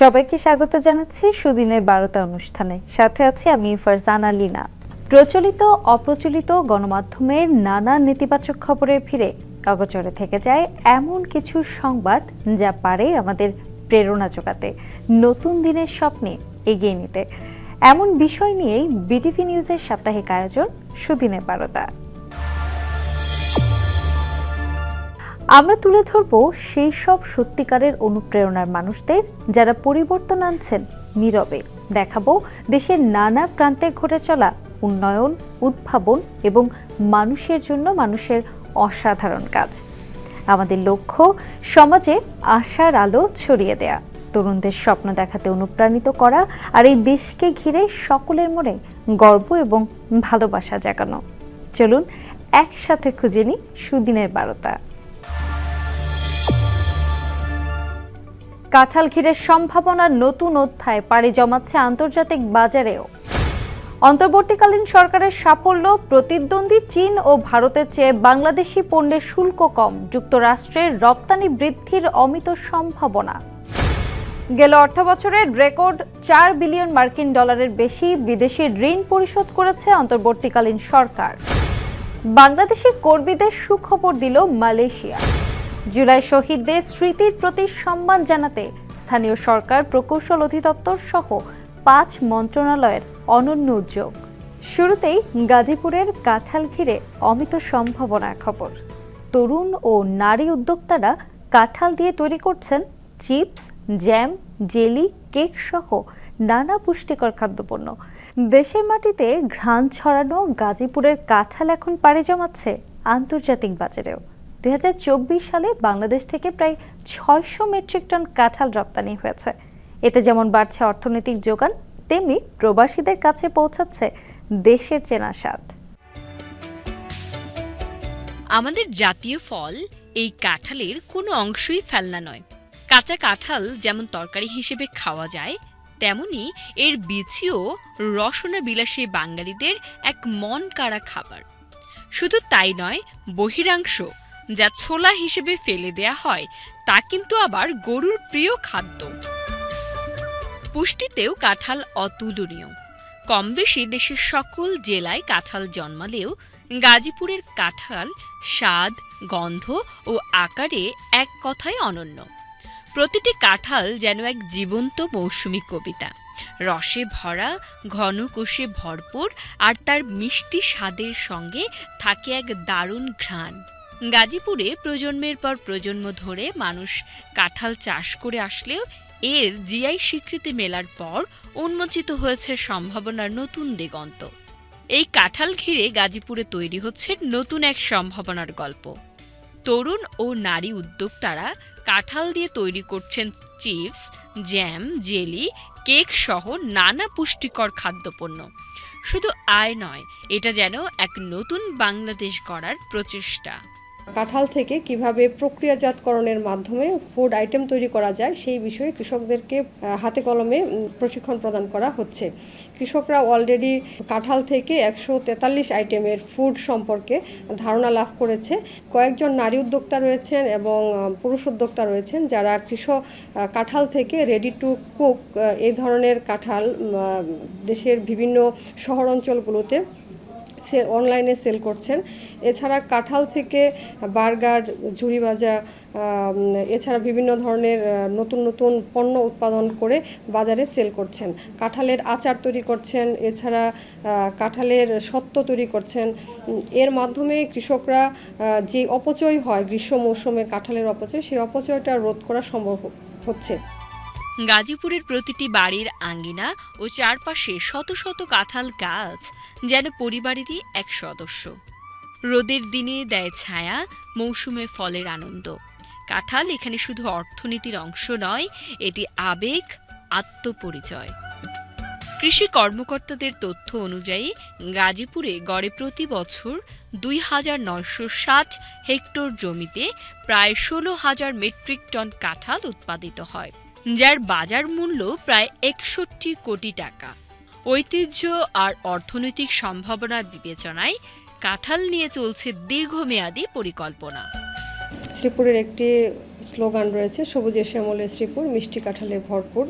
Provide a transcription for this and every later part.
সবাইকে স্বাগত জানাচ্ছি সুদিনের বারোটা অনুষ্ঠানে। সাথে আছি আমি ফারজানা লিনা প্রচলিত, অপ্রচলিত গণমাধ্যমের নানা নেতিবাচক খবরের ফিরে অগচরে থেকে যায় এমন কিছু সংবাদ যা পারে আমাদের প্রেরণা জোগাতে নতুন দিনের স্বপ্নে এগিয়ে নিতে। এমন বিষয় নিয়েই বিটিভি নিউজের সাপ্তাহিক আয়োজন সুদিনের বারোটা। আমরা তুলে ধরব সেই সব সত্যিকারের অনুপ্রেরণার মানুষদের যারা পরিবর্তন আনছেন নীরবে। দেখাবো দেশের নানা প্রান্তে ঘটে চলা উন্নয়ন, উদ্ভাবন এবং মানুষের জন্য মানুষের অসাধারণ কাজ। আমাদের লক্ষ্য, সমাজে আশার আলো ছড়িয়ে দেয়া, তরুণদের স্বপ্ন দেখাতে অনুপ্রাণিত করা আর এই দেশকে ঘিরে সকলের মনে গর্ব এবং ভালোবাসা জাগানো। চলুন একসাথে খুঁজে নিই সুদিনের বারোটা কাঁঠাল ঘিরের সম্ভাবনার নতুন অধ্যায় পাড়ি জমাচ্ছে আন্তর্জাতিক বাজারেও। অন্তর্বর্তীকালীন সরকারের সাফল্য, প্রতিদ্বন্দ্বী চীন ও ভারতের চেয়ে বাংলাদেশি পণ্যের শুল্ক কম, যুক্তরাষ্ট্রের রপ্তানি বৃদ্ধির অমিত সম্ভাবনা। গেল অর্থ বছরের রেকর্ড চার বিলিয়ন মার্কিন ডলারের বেশি বিদেশি ঋণ পরিশোধ করেছে অন্তর্বর্তীকালীন সরকার। বাংলাদেশের কর্মীদের সুখবর দিল মালয়েশিয়া। জুলাই শহীদদের স্মৃতির প্রতি সম্মান জানাতে স্থানীয় সরকার, প্রকৌশল অধিদপ্তর সহ পাঁচ মন্ত্রণালয়ের অনন্য উদ্যোগ। শুরুতেই গাজীপুরের কাঁঠাল ঘিরে অমিত সম্ভাবনা খবর। তরুণ ও নারী উদ্যোক্তারা কাঁঠাল দিয়ে তৈরি করছেন চিপস, জ্যাম, জেলি, কেক সহ নানা পুষ্টিকর খাদ্যপণ্য। দেশের মাটিতে ঘ্রাণ ছড়ানো গাজীপুরের কাঁঠাল এখন পাড়ি জমাচ্ছে আন্তর্জাতিক বাজারেও। দুই হাজার চব্বিশ সালে বাংলাদেশ থেকে প্রায় ছয়শো মেট্রিক টন কাঁঠাল রপ্তানি হয়েছে। এতে যেমন বাড়ছে অর্থনৈতিক যোগান, তেমনি প্রবাসীদের কাছে পৌঁছাচ্ছে দেশের চেনা স্বাদ। আমাদের জাতীয় ফল এই কাঁঠালের কোনো অংশই ফেলনা নয়। কাঁচা কাঁঠাল যেমন তরকারি হিসেবে খাওয়া যায়, তেমনি এর বিচিও রসনা বিলাসী বাঙালিদের এক মন কাড়া খাবার। শুধু তাই নয়, বহিরাংশ যা ছোলা হিসেবে ফেলে দেয়া হয়, তা কিন্তু আবার গরুর প্রিয় খাদ্য। পুষ্টিতেও কাঁঠাল অতুলনীয়। কম বেশি দেশের সকল জেলায় কাঁঠাল জন্মালেও গাজীপুরের কাঁঠাল স্বাদ, গন্ধ ও আকারে এক কথায় অনন্য। প্রতিটি কাঁঠাল যেন এক জীবন্ত মৌসুমী কবিতা। রসে ভরা, ঘন কোষে ভরপুর আর তার মিষ্টি স্বাদের সঙ্গে থাকে এক দারুণ ঘ্রাণ। গাজীপুরে প্রজন্মের পর প্রজন্ম ধরে মানুষ কাঁঠাল চাষ করে আসলেও এর জিআই স্বীকৃতি মেলার পর উন্মোচিত হয়েছে সম্ভাবনার নতুন দিগন্ত। এই কাঁঠাল ঘিরে গাজীপুরে তৈরি হচ্ছে নতুন এক সম্ভাবনার গল্প। তরুণ ও নারী উদ্যোক্তারা কাঁঠাল দিয়ে তৈরি করছেন চিপস, জ্যাম, জেলি, কেক সহ নানা পুষ্টিকর খাদ্যপণ্য। শুধু আয় নয়, এটা যেন এক নতুন বাংলাদেশ গড়ার প্রচেষ্টা। কাঁঠাল থেকে কীভাবে প্রক্রিয়াজাতকরণের মাধ্যমে ফুড আইটেম তৈরি করা যায়, সেই বিষয়ে কৃষকদেরকে হাতে কলমে প্রশিক্ষণ প্রদান করা হচ্ছে। কৃষকরা অলরেডি কাঁঠাল থেকে একশো তেতাল্লিশ আইটেমের ফুড সম্পর্কে ধারণা লাভ করেছে। কয়েকজন নারী উদ্যোক্তা রয়েছেন এবং পুরুষ উদ্যোক্তা রয়েছেন যারা কৃষক কাঁঠাল থেকে রেডি টু কুক এই ধরনের কাঁঠাল দেশের বিভিন্ন শহর অঞ্চলগুলোতে অনলাইনে সেল করছেন। এছাড়া কাঁঠাল থেকে বার্গার, ঝুড়ি ভাজা এছাড়া বিভিন্ন ধরনের নতুন নতুন পণ্য উৎপাদন করে বাজারে সেল করছেন। কাঁঠালের আচার তৈরি করছেন, এছাড়া কাঁঠালের সত্ত্ব তৈরি করছেন। এর মাধ্যমে কৃষকরা যে অপচয় হয় গ্রীষ্ম মৌসুমে কাঁঠালের অপচয়, সেই অপচয়টা রোধ করা সম্ভব হচ্ছে। গাজীপুরের প্রতিটি বাড়ির আঙ্গিনা ও চারপাশে শত শত কাঁঠাল গাছ যেন পরিবারেরই এক সদস্য। রোদের দিনে দেয় ছায়া, মৌসুমে ফলের আনন্দ। কাঁঠাল এখানে শুধু অর্থনীতির অংশ নয়, এটি আবেগ, আত্মপরিচয়। কৃষি কর্মকর্তাদের তথ্য অনুযায়ী, গাজীপুরে গড়ে প্রতি বছর দুই হাজার নয়শো ষাট হেক্টর জমিতে প্রায় ষোলো হাজার মেট্রিক টন কাঁঠাল উৎপাদিত হয়। যার বাজার মূল্য প্রায় একষট্টি কোটি টাকা। ঐতিহ্য আর অর্থনৈতিক সম্ভাবনা বিবেচনায় কাঁঠাল নিয়ে চলছে দীর্ঘমেয়াদী পরিকল্পনা। শ্রীপুরের একটি স্লোগান রয়েছে, সবুজে শ্যামলে শ্রীপুর, মিষ্টি কাঁঠালে ভরপুর।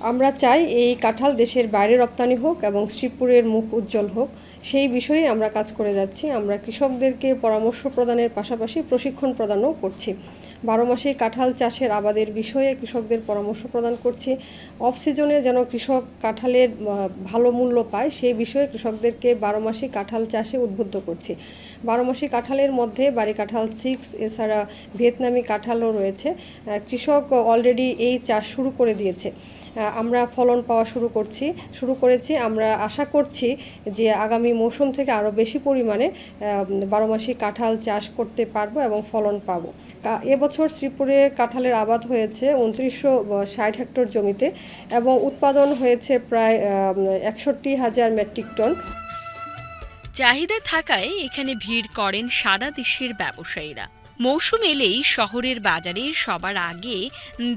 আমরা চাই এই কাঁঠাল দেশের বাইরে রপ্তানি হোক এবং শ্রীপুরের মুখ উজ্জ্বল হোক। সেই বিষয়ে আমরা কাজ করে যাচ্ছি। আমরা কৃষকদেরকে পরামর্শ প্রদানের পাশাপাশি প্রশিক্ষণ প্রদানও করছি। বারো মাসে কাঁঠাল চাষের আবাদের বিষয়ে কৃষকদের পরামর্শ প্রদান করছি। অফ সিজনে যেন কৃষক কাঁঠালের ভালো মূল্য পায়, সেই বিষয়ে কৃষকদেরকে বারো মাসে কাঁঠাল চাষে উদ্বুদ্ধ করছি। বারো মাসে কাঁঠালের মধ্যে বাড়ি কাঁঠাল সিক্স এছাড়া ভিয়েতনামি কাঁঠালও রয়েছে। কৃষক অলরেডি এই চাষ শুরু করে দিয়েছে। আমরা ফলন পাওয়া শুরু করছি, শুরু করেছি। আমরা আশা করছি যে আগামী মৌসুম থেকে আরও বেশি পরিমাণে বারো মাসি কাঁঠাল চাষ করতে পারব এবং ফলন পাবো। এবছর শ্রীপুরে কাঁঠালের আবাদ হয়েছে উনত্রিশশো ষাট হেক্টর জমিতে এবং উৎপাদন হয়েছে প্রায় একষট্টি হাজার মেট্রিক টন। চাহিদা থাকায় এখানে ভিড় করেন সারা দেশের ব্যবসায়ীরা। মৌসুম এলেই শহরের বাজারে সবার আগে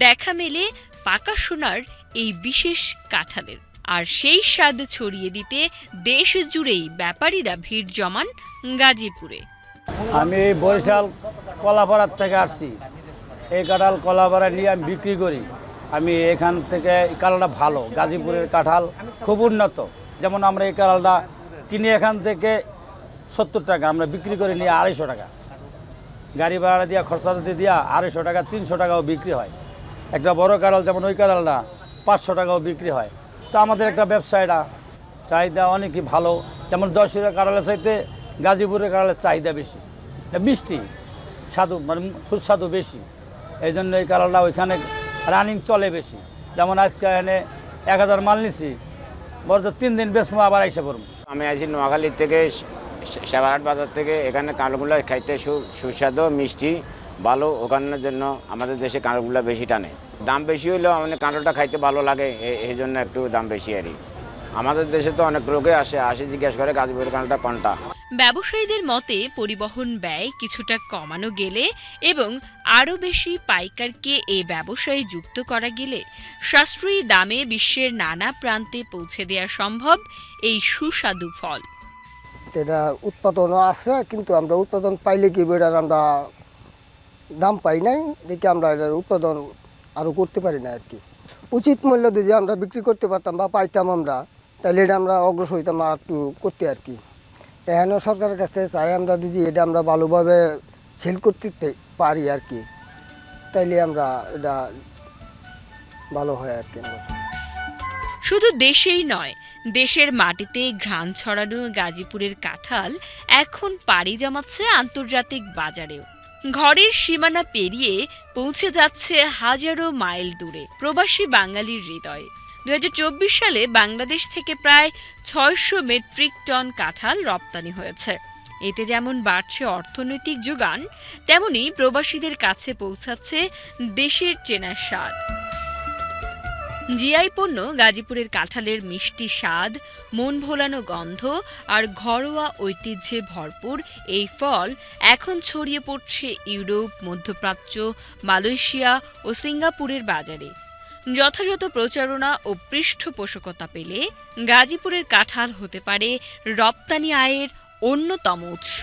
দেখা মেলে পাকা সোনার এই বিশেষ কাঁঠালের। আর সেই স্বাদ ছড়িয়ে দিতে দেশ জুড়েই ব্যাপারীরা ভিড় জমান গাজীপুরে। আমি বরিশাল কলাপাড়ার থেকে আসছি। এই কাঁঠাল কলাপাড়া নিয়ে আমি বিক্রি করি। আমি এখান থেকে এই কাঁঠালটা ভালো। গাজীপুরের কাঁঠাল খুব উন্নত। যেমন আমরা এই কাঁঠালটা কিনি এখান থেকে সত্তর টাকা। আমরা বিক্রি করে নিয়ে আড়াইশো টাকা। গাড়ি ভাড়া দিয়া খরচা দিয়ে দিয়া আড়াইশো টাকা, তিনশো টাকাও বিক্রি হয়। একটা বড় কাঁঠাল যেমন ওই কাঁঠালটা পাঁচশো টাকাও বিক্রি হয়। তো আমাদের একটা ব্যবসা এটা চাহিদা অনেকই ভালো। যেমন যশোরের কাঁঠালের চাইতে গাজীপুরের কাঁঠালের চাহিদা বেশি। মিষ্টি, স্বাদু মানে সুস্বাদু বেশি। এই জন্য এই কাঁঠালটা ওইখানে রানিং চলে বেশি। যেমন আজকে এখানে এক হাজার মাল নিছি, বরঞ্চ তিন দিন বেসমো আবার আইসে পড়ব আমি আছি নোয়াখালী থেকে সেবারহাট বাজার থেকে, এখানে কাঁড়গুলো খাইতে সুস্বাদু মিষ্টি, ভালো। ওখানের জন্য আমাদের দেশে কাঁড়গুলো বেশি টানে। দাম বেশি হলেও আমাদের কাঁড়টা খাইতে ভালো লাগে এই জন্য একটু দাম বেশি আরই আমাদের দেশে তো অনেক লোকে আসে আসে জিজ্ঞেস করে গাজীপুরের কাঁড়টা কোনটা। ব্যবসায়ীদের মতে পরিবহন ব্যয় কিছুটা কমানো গেলে এবং আরও বেশি পাইকারকে এ ব্যবসায় যুক্ত করা গেলে সাশ্রয়ী দামে বিশ্বের নানা প্রান্তে পৌঁছে দেওয়া সম্ভব এই সুস্বাদু ফল। এটা উৎপাদনও আছে কিন্তু আমরা উৎপাদন পাইলে কি এটার আমরা দাম পাই নাই দেখে আমরা এটার উৎপাদন আরও করতে পারি না আর কি। উচিত মূল্য যদি আমরা বিক্রি করতে পারতাম বা পাইতাম আমরা তাহলে এটা আমরা অগ্রসর হইতাম আর একটু করতে আর কি। এখানেও সরকারের কাছ থেকে চাই আমরা যদি এটা আমরা ভালোভাবে সেল করতে পারি আর কি, তাইলে আমরা এটা ভালো হয় আর কি শুধু দেশেই নয়, দেশের মাটিতে ঘ্রাণ ছড়ানো গাজীপুরের কাঁঠাল এখন পাড়ি জমাচ্ছে আন্তর্জাতিক বাজারেও। ঘরের সীমানা পেরিয়ে পৌঁছে যাচ্ছে হাজারো মাইল দূরে প্রবাসী বাঙালির হৃদয়ে। দু সালে বাংলাদেশ থেকে প্রায় ছয়শো মেট্রিক টন কাঁঠাল রপ্তানি হয়েছে। এতে যেমন বাড়ছে অর্থনৈতিক যোগান, তেমনি প্রবাসীদের কাছে পৌঁছাচ্ছে দেশের চেনার স্বাদ। জিআই পণ্য গাজীপুরের কাঁঠালের মিষ্টি স্বাদ, মন ভোলানো গন্ধ আর ঘরোয়া ঐতিহ্যে ভরপুর এই ফল এখন ছড়িয়ে পড়ছে ইউরোপ, মধ্যপ্রাচ্য, মালয়েশিয়া ও সিঙ্গাপুরের বাজারে। যথাযথ প্রচারণা ও পৃষ্ঠপোষকতা পেলে গাজীপুরের কাঁঠাল হতে পারে রপ্তানি আয়ের অন্যতম উৎস।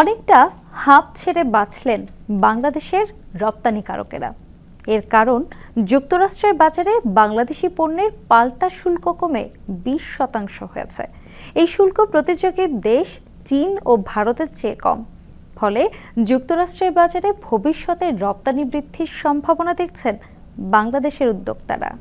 অনেকটা হাঁপ ছেড়ে বাঁচলেন বাংলাদেশের রপ্তানিকারকেরা। এর কারণ, যুক্তরাষ্ট্রের বাজারে বাংলাদেশি পণ্যের পাল্টা শুল্ক কমে বিশ শতাংশ হয়েছে। এই শুল্ক প্রতিযোগী দেশ চীন ও ভারতের চেয়ে কম। ফলে যুক্তরাষ্ট্রের বাজারে ভবিষ্যতে রপ্তানি বৃদ্ধির সম্ভাবনা দেখছেন বাংলাদেশের উদ্যোক্তারা।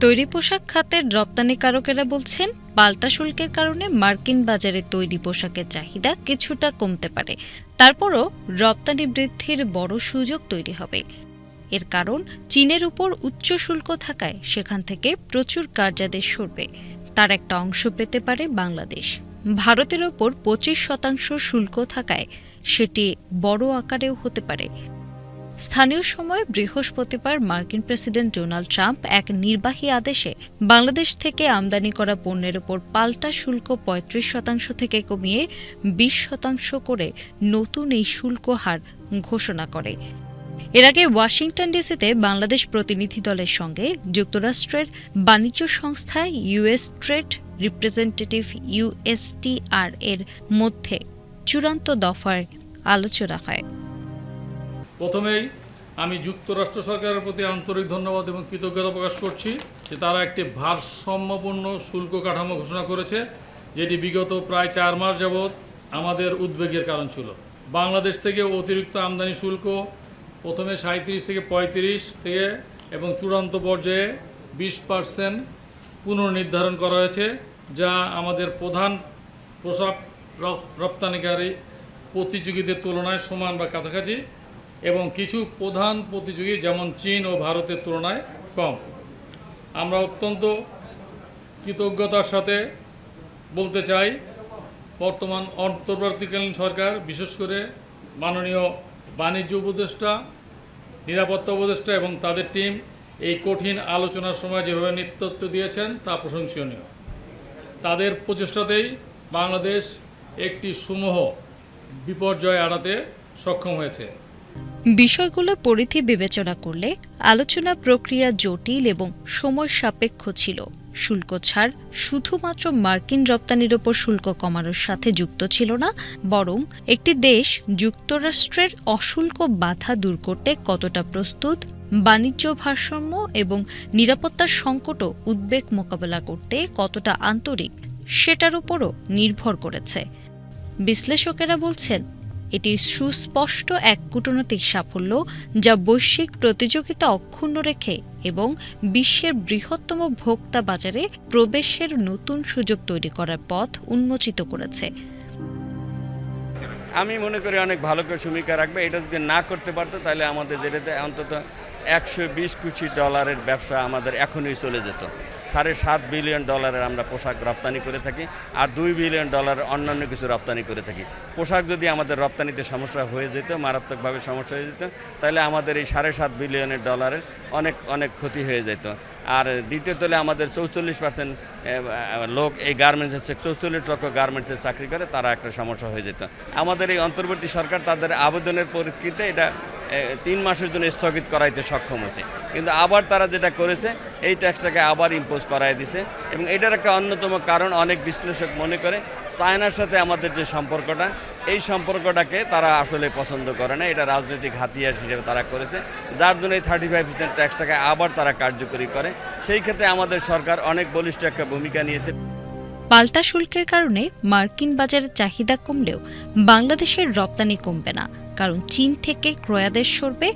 তৈরি পোশাক খাতের রপ্তানিকারকেরা বলছেন, পাল্টা শুল্কের কারণে মার্কিন বাজারে তৈরি পোশাকের চাহিদা কিছুটা কমতে পারে। তারপরও রপ্তানি বৃদ্ধির বড় সুযোগ তৈরি হবে। এর কারণ চীনের উপর উচ্চ শুল্ক থাকায় সেখান থেকে প্রচুর কার্যাদেশ সরবে। তার একটা অংশ পেতে পারে বাংলাদেশ। ভারতের ওপর পঁচিশ শতাংশ শুল্ক থাকায় সেটি বড় আকারেও হতে পারে। স্থানীয় সময় বৃহস্পতিবার মার্কিন প্রেসিডেন্ট ডোনাল্ড ট্রাম্প এক নির্বাহী আদেশে বাংলাদেশ থেকে আমদানি করা পণ্যের ওপর পাল্টা শুল্ক পঁয়ত্রিশ শতাংশ থেকে কমিয়ে বিশ শতাংশ করে নতুন এই শুল্ক হার ঘোষণা করে। এর আগে ওয়াশিংটন ডিসিতে বাংলাদেশ প্রতিনিধি দলের সঙ্গে যুক্তরাষ্ট্রের বাণিজ্য সংস্থা ইউএস ট্রেড রিপ্রেজেন্টেটিভ ইউএসটিআর এর মধ্যে চূড়ান্ত দফায় আলোচনা হয়। প্রথমেই আমি যুক্তরাষ্ট্র সরকারের প্রতি আন্তরিক ধন্যবাদ এবং কৃতজ্ঞতা প্রকাশ করছি যে তারা একটি ভারসাম্যপূর্ণ শুল্ক কাঠামো ঘোষণা করেছে, যেটি বিগত প্রায় চার মাস যাবৎ আমাদের উদ্বেগের কারণ ছিল। বাংলাদেশ থেকে অতিরিক্ত আমদানি শুল্ক প্রথমে সাঁত্রিশ থেকে পঁয়ত্রিশ থেকে এবং চূড়ান্ত পর্যায়ে বিশ পার্সেন্ট পুনর্নির্ধারণ করা হয়েছে, যা আমাদের প্রধান পোশাক রপ- রপ্তানিকারী প্রতিযোগীদের তুলনায় সমান বা কাছাকাছি এবং কিছু প্রধান প্রতিযোগী যেমন চীন ও ভারতের তুলনায় কম। আমরা অত্যন্ত কৃতজ্ঞতার সাথে বলতে চাই, বর্তমান অন্তর্বর্তীকালীন সরকার, বিশেষ করে মাননীয় বাণিজ্য উপদেষ্টা নিরাপত্তা উপদেষ্টা এবং তাদের টিম এই কঠিন আলোচনার সময় যেভাবে নেতৃত্ব দিয়েছেন, তা প্রশংসনীয়। তাদের প্রচেষ্টাতেই বাংলাদেশ একটি সমূহ বিপর্যয় এড়াতে সক্ষম হয়েছে। বিষয়গুলো পরিধি বিবেচনা করলে আলোচনা প্রক্রিয়া জটিল এবং সময় সাপেক্ষ ছিল। শুল্ক ছাড় শুধুমাত্র মার্কিন রপ্তানির ওপর শুল্ক কমানোর সাথে যুক্ত ছিল না, বরং একটি দেশ যুক্তরাষ্ট্রের অশুল্ক বাধা দূর করতে কতটা প্রস্তুত, বাণিজ্য ভারসাম্য এবং নিরাপত্তার সংকট ও উদ্বেগ মোকাবেলা করতে কতটা আন্তরিক, সেটার উপরও নির্ভর করেছে। বিশ্লেষকেরা বলছেন, এটি সুস্পষ্ট এক কূটনৈতিক সাফল্য যা বৈশ্বিক প্রতিযোগিতা অক্ষুণ্ণ রেখে এবং বিশ্বের বৃহত্তম ভোক্তা বাজারে প্রবেশের নতুন সুযোগ তৈরি করার পথ উন্মোচিত করেছে। আমি মনে করি অনেক ভালো করে ভূমিকা রাখবে। এটা যদি না করতে পারতো, তাহলে আমাদের যেটাতে অন্তত একশো বিশ কোটি ডলারের ব্যবসা আমাদের এখনই চলে যেত। সাড়ে সাত বিলিয়ন ডলারের আমরা পোশাক রপ্তানি করে থাকি আর দুই বিলিয়ন ডলার অন্যান্য কিছু রপ্তানি করে থাকি। পোশাক যদি আমাদের রপ্তানিতে সমস্যা হয়ে যেত, মারাত্মকভাবে সমস্যা হয়ে যেত, তাহলে আমাদের এই সাড়ে সাত বিলিয়নের ডলারের অনেক অনেক ক্ষতি হয়ে যেত। আর দ্বিতীয় তলে আমাদের চৌচল্লিশ পার্সেন্ট লোক এই গার্মেন্টসের চৌচল্লিশ লক্ষ গার্মেন্টসের চাকরি করে, তারা একটা সমস্যা হয়ে যেত। আমাদের এই অন্তর্বর্তী সরকার তাদের আবেদনের পরিপ্রেক্ষিতে এটা তিন মাসের জন্য স্থগিত করাইতে সক্ষম হয়েছে। কিন্তু আবার তারা যেটা করেছে, এই ট্যাক্সটাকে আবার ইম্পোজ করাই দিছে এবং এটার একটা অন্যতম কারণ অনেক বিশ্লেষক মনে করে, চায়নার সাথে আমাদের যে সম্পর্কটা, এই সম্পর্কটাকে তারা আসলে পছন্দ করে না। এটা রাজনৈতিক হাতিয়ার হিসেবে তারা করেছে। যার জন্য এই থার্টি ফাইভ পার্সেন্ট ট্যাক্সটাকে আবার তারা কার্যকরী করে। সেই ক্ষেত্রে আমাদের সরকার অনেক বলিষ্ঠ একটা ভূমিকা নিয়েছে। পাল্টা শুল্কের কারণে মার্কিন বাজারের চাহিদা কমলেও বাংলাদেশের রপ্তানি কমবে না। কারণ চীন থেকে ক্রয়াদেশ সরবে,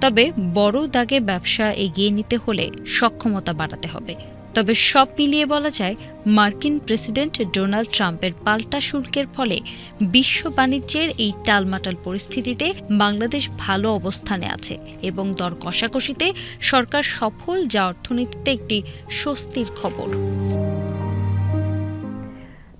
তবে বড় দাগে ব্যবসা এগিয়ে নিতে হলে সক্ষমতা বাড়াতে হবে। তবে সব মিলিয়ে বলা যায়, মার্কিন প্রেসিডেন্ট ডোনাল্ড ট্রাম্পের পাল্টা শুল্কের ফলে বিশ্ব বাণিজ্যের এই টালমাটাল পরিস্থিতিতে বাংলাদেশ ভালো অবস্থানে আছে এবং দর কষাকষিতে সরকার সফল যা অর্থনীতিতে একটি স্বস্তির খবর।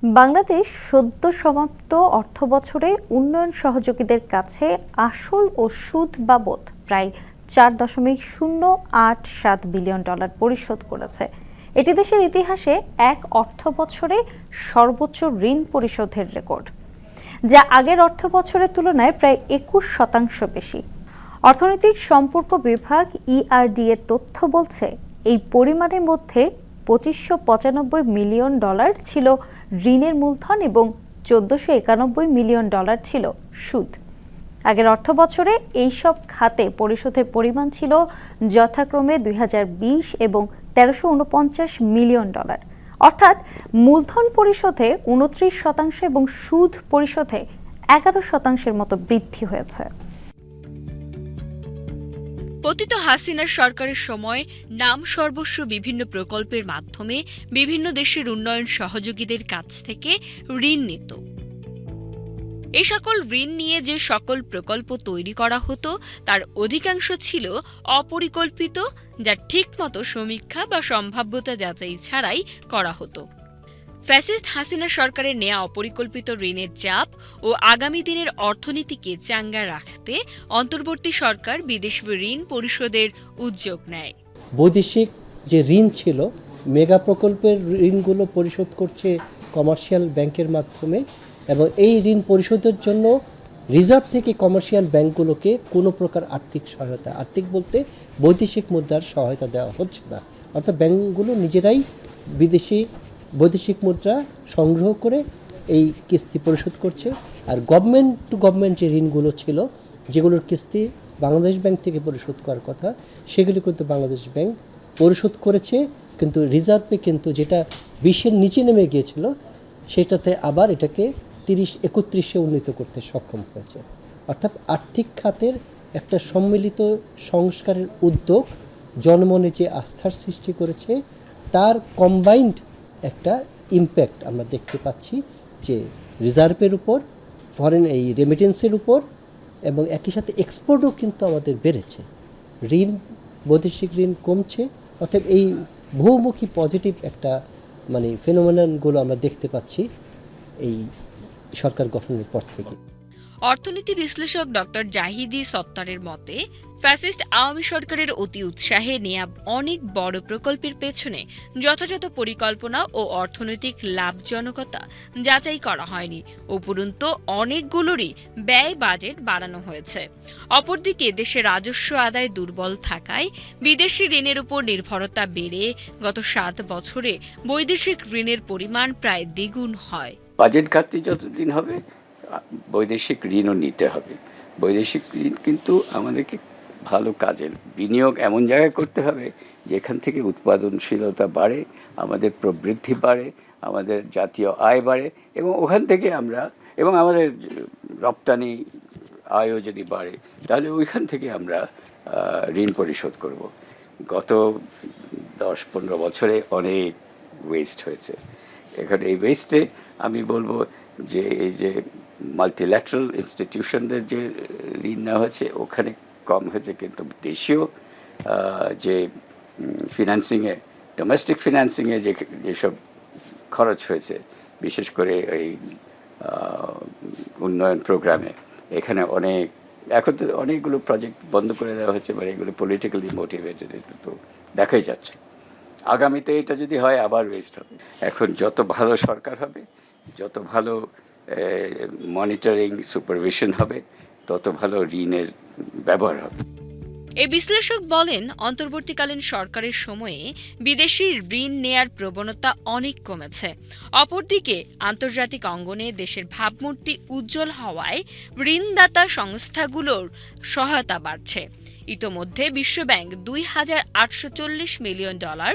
বাংলাদেশ সদ্য সমাপ্ত অর্থবছরে উন্নয়ন সহযোগীদের কাছে আসল ও সুদ বাবদ প্রায় চার দশমিক শূন্য আট সাত বিলিয়ন ডলার পরিশোধ করেছে। এটি দেশের ইতিহাসে এক অর্থ বছরে সর্বোচ্চ ঋণ পরিশোধের রেকর্ড, যা আগের অর্থ বছরের তুলনায় প্রায় একুশ শতাংশ বেশি। অর্থনৈতিক সম্পর্ক বিভাগ ইআরডি এর তথ্য বলছে, এই পরিমাণের মধ্যে পঁচিশশো পঁচানব্বই মিলিয়ন ডলার ছিল ঋণের মূলধন এবং চোদ্দশো একানব্বই মিলিয়ন ডলার ছিল সুদ। আগের অর্থ বছরে এইসব খাতে পরিশোধের পরিমাণ ছিল যথাক্রমে দুই হাজার বিশ এবং তেরোশো মিলিয়ন ডলার। অর্থাৎ মূলধন পরিশোধে উনত্রিশ শতাংশ এবং সুদ পরিশোধে এগারো শতাংশের মতো বৃদ্ধি হয়েছে। পতিত হাসিনার সরকারের সময় নাম সর্বস্ব বিভিন্ন প্রকল্পের মাধ্যমে বিভিন্ন দেশের উন্নয়ন সহযোগীদের কাছ থেকে ঋণ নিত। এই সকল ঋণ নিয়ে যে সকল প্রকল্প তৈরি করা হতো, তার অধিকাংশ ছিল অপরিকল্পিত, যা ঠিকমতো সমীক্ষা বা সম্ভাব্যতা যাচাই ছাড়াই করা হতো। ফ্যাসিস্ট হাসিনা সরকারের নেয়া অপরিকল্পিত ঋণের চাপ ও আগামী দিনের অর্থনীতিকে চাঙ্গা রাখতে অন্তর্বর্তী সরকার বিদেশি ঋণ পরিশোধের উদ্যোগ নেয়। বৈদেশিক যে ঋণ ছিল, মেগা প্রকল্পের ঋণগুলো পরিশোধ করছে কমার্শিয়াল ব্যাংকের মাধ্যমে এবং এই ঋণ পরিশোধের জন্য রিজার্ভ থেকে কমার্শিয়াল ব্যাংকগুলোকে কোনো প্রকার আর্থিক সহায়তা, আর্থিক বলতে বৈদেশিক মুদ্রার সহায়তা দেওয়া হচ্ছে না। অর্থাৎ ব্যাংকগুলো নিজেরাই বিদেশি বৈদেশিক মুদ্রা সংগ্রহ করে এই কিস্তি পরিশোধ করছে। আর গভর্নমেন্ট টু গভর্নমেন্ট যে ঋণগুলো ছিল, যেগুলোর কিস্তি বাংলাদেশ ব্যাংক থেকে পরিশোধ করার কথা, সেগুলি কিন্তু বাংলাদেশ ব্যাংক পরিশোধ করেছে। কিন্তু রিজার্ভে কিন্তু যেটা বিশের নিচে নেমে গিয়েছিল, সেটাতে আবার এটাকে তিরিশ, একত্রিশে উন্নীত করতে সক্ষম হয়েছে। অর্থাৎ আর্থিক খাতের একটা সম্মিলিত সংস্কারের উদ্যোগ জনমনে যে আস্থার সৃষ্টি করেছে, তার কম্বাইন্ড একটা ইম্প্যাক্ট আমরা দেখতে পাচ্ছি যে রিজার্ভের উপর ফরেন এই রেমিটেন্সের উপর এবং একই সাথে এক্সপোর্টও কিন্তু আমাদের বেড়েছে। ঋণ, বৈদেশিক ঋণ কমছে অর্থাৎ এই বহুমুখী পজিটিভ একটা মানে ফেনোমেননগুলো আমরা দেখতে পাচ্ছি এই সরকার গঠনের পর থেকে। অর্থনীতি বিশ্লেষক ডক্টর জাহিদি সত্তারের মতে, ফ্যাসিস্ট আওয়ামী সরকারের অতি উৎসাহে নেয়া অনেক বড় প্রকল্পের পেছনে যথাযথ পরিকল্পনা ও অর্থনৈতিক লাভজনকতা যাচাই করা হয়নি। উপরন্তু, অনেকগুলোরই ব্যয় বাজেট বাড়ানো হয়েছে। অপরদিকে, দেশে রাজস্ব আদায় দুর্বল থাকায় বিদেশি ঋণের উপর নির্ভরতা বেড়ে গত সাত বছরে বৈদেশিক ঋণের পরিমাণ প্রায় দ্বিগুণ হয়। বাজেট ঘাটতি যতদিন হবে বৈদেশিক ঋণও নিতে হবে। বৈদেশিক ঋণ কিন্তু আমাদেরকে ভালো কাজের বিনিয়োগ এমন জায়গায় করতে হবে যেখান থেকে উৎপাদনশীলতা বাড়ে, আমাদের প্রবৃদ্ধি বাড়ে, আমাদের জাতীয় আয় বাড়ে এবং ওখান থেকে আমরা এবং আমাদের রপ্তানি আয়ও যদি বাড়ে, তাহলে ওইখান থেকে আমরা ঋণ পরিশোধ করব। গত দশ পনেরো বছরে অনেক ওয়েস্ট হয়েছে। এখানে এই ওয়েস্টে আমি বলব যে এই যে মাল্টিল্যাটারাল ইনস্টিটিউশনদের যে ঋণ নেওয়া হয়েছে, ওখানে কম হয়েছে, কিন্তু দেশীয় যে ফিনান্সিংয়ে ডোমেস্টিক ফিনান্সিংয়ে যে, যেসব খরচ হয়েছে, বিশেষ করে এই উন্নয়ন প্রোগ্রামে এখানে অনেক, এখন তো অনেকগুলো প্রজেক্ট বন্ধ করে দেওয়া হচ্ছে মানে এগুলো পলিটিক্যালি মোটিভেটেড তো দেখাই যাচ্ছে। আগামীতে এটা যদি হয়, আবার ওয়েস্ট হবে। এখন যত ভালো সরকার হবে, যত ভালো মনিটরিং সুপারভিশন হবে, তত ভালো ঋণের ব্যবহার হবে। এ বিশ্লেষক বলেন, অন্তর্বর্তীকালীন সরকারের সময়ে বিদেশি ঋণ নেয়ার প্রবণতা অনেক কমেছে। অপরদিকে, আন্তর্জাতিক অঙ্গনে দেশের ভাবমূর্তি উজ্জ্বল হওয়ায় ঋণদাতা সংস্থাগুলোর সহায়তা বাড়ছে। ইতোমধ্যে বিশ্বব্যাংক দুই হাজার আটশো চল্লিশ মিলিয়ন ডলার,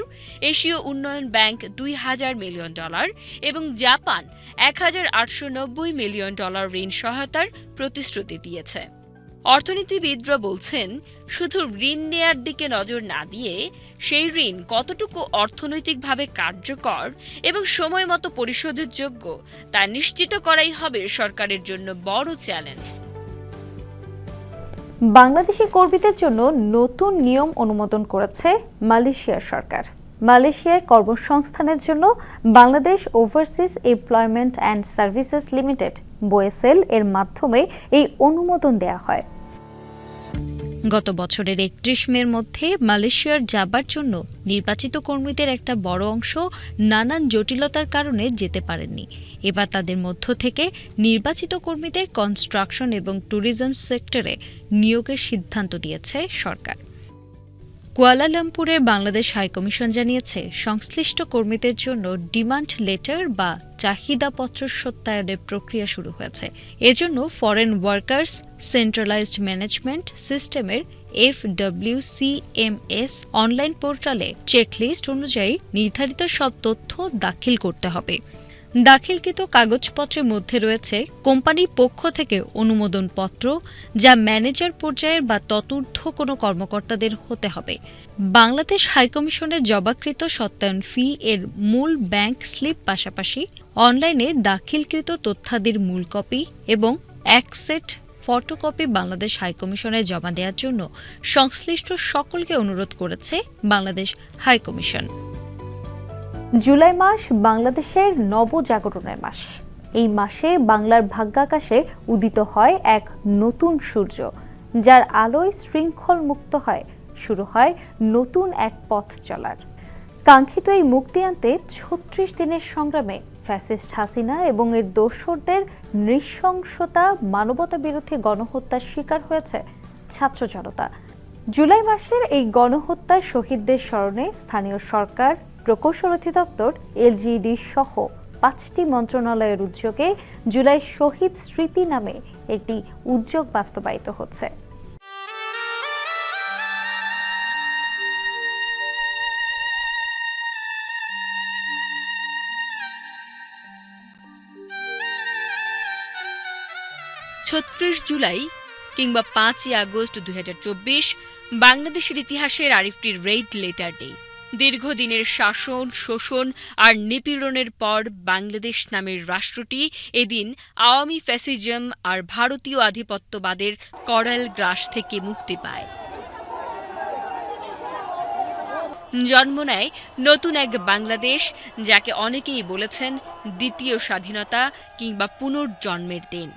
এশীয় উন্নয়ন ব্যাংক দুই হাজার মিলিয়ন ডলার এবং জাপান এক হাজার আটশো নব্বই মিলিয়ন ডলার ঋণ সহায়তার প্রতিশ্রুতি দিয়েছে। অর্থনীতিবিদরা বলছেন, শুধু ঋণ নেয়ার দিকে নজর না দিয়ে সেই ঋণ কতটুকু অর্থনৈতিকভাবে কার্যকর এবং সময় মতো পরিশোধের যোগ্য তা নিশ্চিত করাই হবে সরকারের জন্য বড় চ্যালেঞ্জ। বাংলাদেশি কর্মীদের জন্য নতুন নিয়ম অনুমোদন করেছে মালয়েশিয়ার সরকার। মালয়েশিয়ায় কর্মসংস্থানের জন্য Bangladesh overseas employment and services limited BOESL এর মাধ্যমে এই অনুমোদন দেয়া হয়। গত বছরের একত্রিশ মের মধ্যে মালয়েশিয়ার যাবার জন্য নির্বাচিত কর্মীদের একটা বড় অংশ নানান জটিলতার কারণে যেতে পারেননি। এবার তাদের মধ্য থেকে নির্বাচিত কর্মীদের কনস্ট্রাকশন এবং ট্যুরিজম সেক্টরে নিয়োগের সিদ্ধান্ত দিয়েছে সরকার। কুয়ালালামপুরের বাংলাদেশ হাইকমিশন জানিয়েছে, সংশ্লিষ্ট কর্মীদের জন্য ডিমান্ড লেটার বা চাহিদাপত্র সত্যায়নের প্রক্রিয়া শুরু হয়েছে। এজন্য ফরেন ওয়ার্কার্স সেন্ট্রালাইজড ম্যানেজমেন্ট সিস্টেমের এফ সিএমএস অনলাইন পোর্টালে চেকলিস্ট অনুযায়ী নির্ধারিত সব তথ্য দাখিল করতে হবে। দাখিলকৃত কাগজপত্রের মধ্যে রয়েছে কোম্পানির পক্ষ থেকে অনুমোদনপত্র, যা ম্যানেজার পর্যায়ের বা ততূর্ধ্ব কোনো কর্মকর্তাদের হতে হবে। বাংলাদেশ হাইকমিশনের জবাকৃত সত্যায়ন ফি এর মূল ব্যাংক স্লিপ পাশাপাশি অনলাইনে দাখিলকৃত তথ্যাদির মূল কপি এবং এক সেট ফটোকপি বাংলাদেশ হাইকমিশনে জমা দেওয়ার জন্য সংশ্লিষ্ট সকলকে অনুরোধ করেছে বাংলাদেশ হাইকমিশন জুলাই মাস বাংলাদেশের নবজাগরণের মাস। এই মাসে বাংলার ভাগ্যাকাশে উদিত হয় এক নতুন সূর্য, যার আলোয় শৃঙ্খল মুক্ত হয়, শুরু হয় নতুন এক পথ চলার। কাঙ্ক্ষিত এই মুক্তি আনতে ছত্রিশ দিনের সংগ্রামে ফ্যাসিস্ট হাসিনা এবং এর দোসরদের নৃশংসতা, মানবতা বিরোধী গণহত্যার শিকার হয়েছে ছাত্র জনতা। জুলাই মাসের এই গণহত্যার শহীদদের স্মরণে স্থানীয় সরকার প্রকৌশল অধিদপ্তর, এলজিইডি সহ পাঁচটি মন্ত্রণালয়ের উদ্যোগে জুলাই শহীদ স্মৃতি নামে একটি উদ্যোগ বাস্তবায়িত হচ্ছে। ছত্রিশ জুলাই কিংবা পাঁচই আগস্ট দুই হাজার চব্বিশ বাংলাদেশের ইতিহাসের আরেকটি রেড লেটার ডে। দীর্ঘদিনের শাসন, শোষণ আর নিপীড়নের পর বাংলাদেশ নামের রাষ্ট্রটি এদিন আওয়ামী ফ্যাসিজম আর ভারতীয় আধিপত্যবাদের করাল গ্রাস থেকে মুক্তি পায়। জন্ম নেয় নতুন এক বাংলাদেশ, যাকে অনেকেই বলেছেন দ্বিতীয় স্বাধীনতা কিংবা পুনর্জন্মের দিন।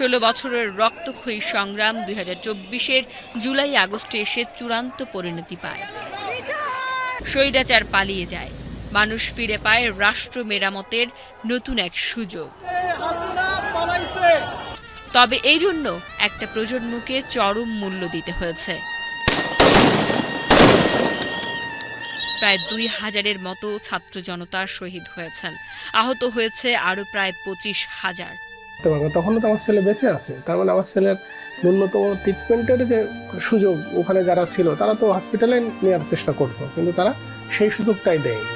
ষোলো বছরের রক্তক্ষয়ী সংগ্রাম দুই হাজার চব্বিশের জুলাই আগস্টে এসে চূড়ান্ত পরিণতি পায়। স্বৈরাচার পালিয়ে যায়। মানুষ ফিরে পায় রাষ্ট্র মেরামতের নতুন এক সুযোগ। তবে এই জন্য একটা প্রজন্মকে চরম মূল্য দিতে হয়েছে। প্রায় দুই হাজারের মতো ছাত্র জনতা শহীদ হয়েছেন। আহত হয়েছে আরও প্রায় পঁচিশ হাজার। করতে পারব। তখনও তো আমার ছেলে বেঁচে আছে। তার মানে আমার ছেলের ন্যূনতম ট্রিটমেন্টের যে সুযোগ ওখানে যারা ছিল তারা তো হসপিটালে নেওয়ার চেষ্টা করতো কিন্তু তারা সেই সুযোগটাই দেয়নি।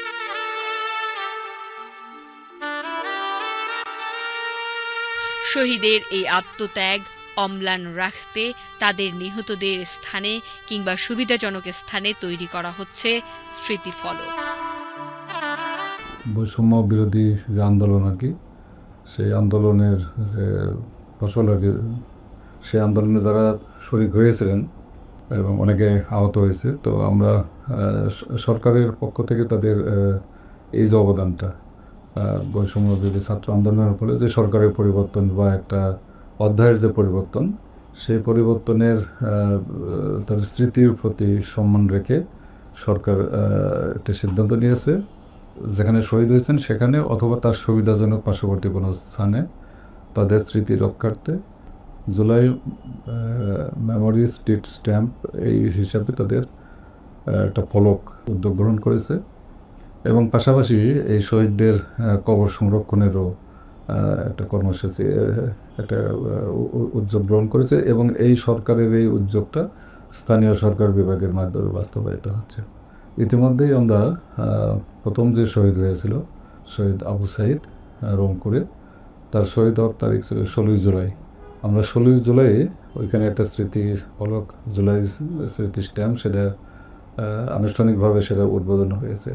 শহীদের এই আত্মত্যাগ অম্লান রাখতে তাদের নিহতদের স্থানে কিংবা সুবিধাজনক স্থানে তৈরি করা হচ্ছে স্মৃতিফলক। বৈষম্য বিরোধী যে আন্দোলন আর কি সেই আন্দোলনের যে ফসল আর কি, সেই আন্দোলনে যারা শরিক হয়েছিলেন এবং অনেকে আহত হয়েছে, তো আমরা সরকারের পক্ষ থেকে তাদের এই যে অবদানটা বৈষম্য বিরোধী ছাত্র আন্দোলনের ফলে যে সরকারের পরিবর্তন বা একটা অধ্যায়ের যে পরিবর্তন, সেই পরিবর্তনের তাদের স্মৃতির প্রতি সম্মান রেখে সরকার একটা সিদ্ধান্ত নিয়েছে। যেখানে শহীদ হয়েছেন, সেখানে অথবা তার সুবিধাজনক পার্শ্ববর্তী কোনো স্থানে তাদের স্মৃতি রক্ষার্থে জুলাই মেমোরি স্ট্রিট স্ট্যাম্প এই হিসাবে তাদের একটা ফলক উদ্যোগ গ্রহণ করেছে। এবং পাশাপাশি এই শহীদদের কবর সংরক্ষণেরও একটা কর্মসূচি একটা উদ্যোগ গ্রহণ করেছে এবং এই সরকারের এই উদ্যোগটা স্থানীয় সরকার বিভাগের মাধ্যমে বাস্তবায়িত হচ্ছে। ইতিমধ্যেই আমরা প্রথম যে শহীদ হয়েছিল, শহীদ আবু সাইদ রংপুরে, তার শহীদ হওয়ার তারিখ ছিল ষোলোই জুলাই। আমরা ষোলোই জুলাই ওইখানে একটা স্মৃতি ফলক জুলাই স্মৃতি স্ট্যাম্প সেটা আনুষ্ঠানিকভাবে সেটা উদ্বোধন হয়েছে।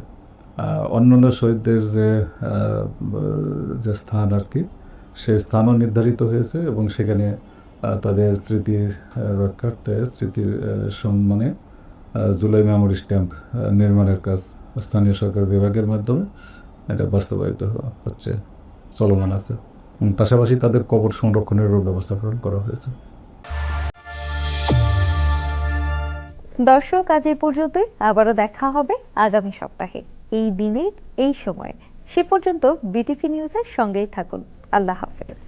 অন্যান্য শহীদদের যে যে স্থান আর কি, সেই স্থানও নির্ধারিত হয়েছে এবং সেখানে তাদের স্মৃতি রক্ষার্থে, স্মৃতির সম্মানে জুলাই মেমোরি স্ট্যাম্প নির্মাণের কাজ স্থানীয় সরকার বিভাগের মাধ্যমে এটা বাস্তবায়িত হচ্ছে, চলমান আছে। পাশাপাশি তাদের কবর সংরক্ষণেরও ব্যবস্থা গ্রহণ করা হয়েছে। দর্শক, আজ এই পর্যন্তই। আবারও দেখা হবে আগামী সপ্তাহে। এই দিনে, এই সময়ে। সে পর্যন্ত বিটিভি নিউজের সঙ্গেই থাকুন। আল্লাহ হাফেজ।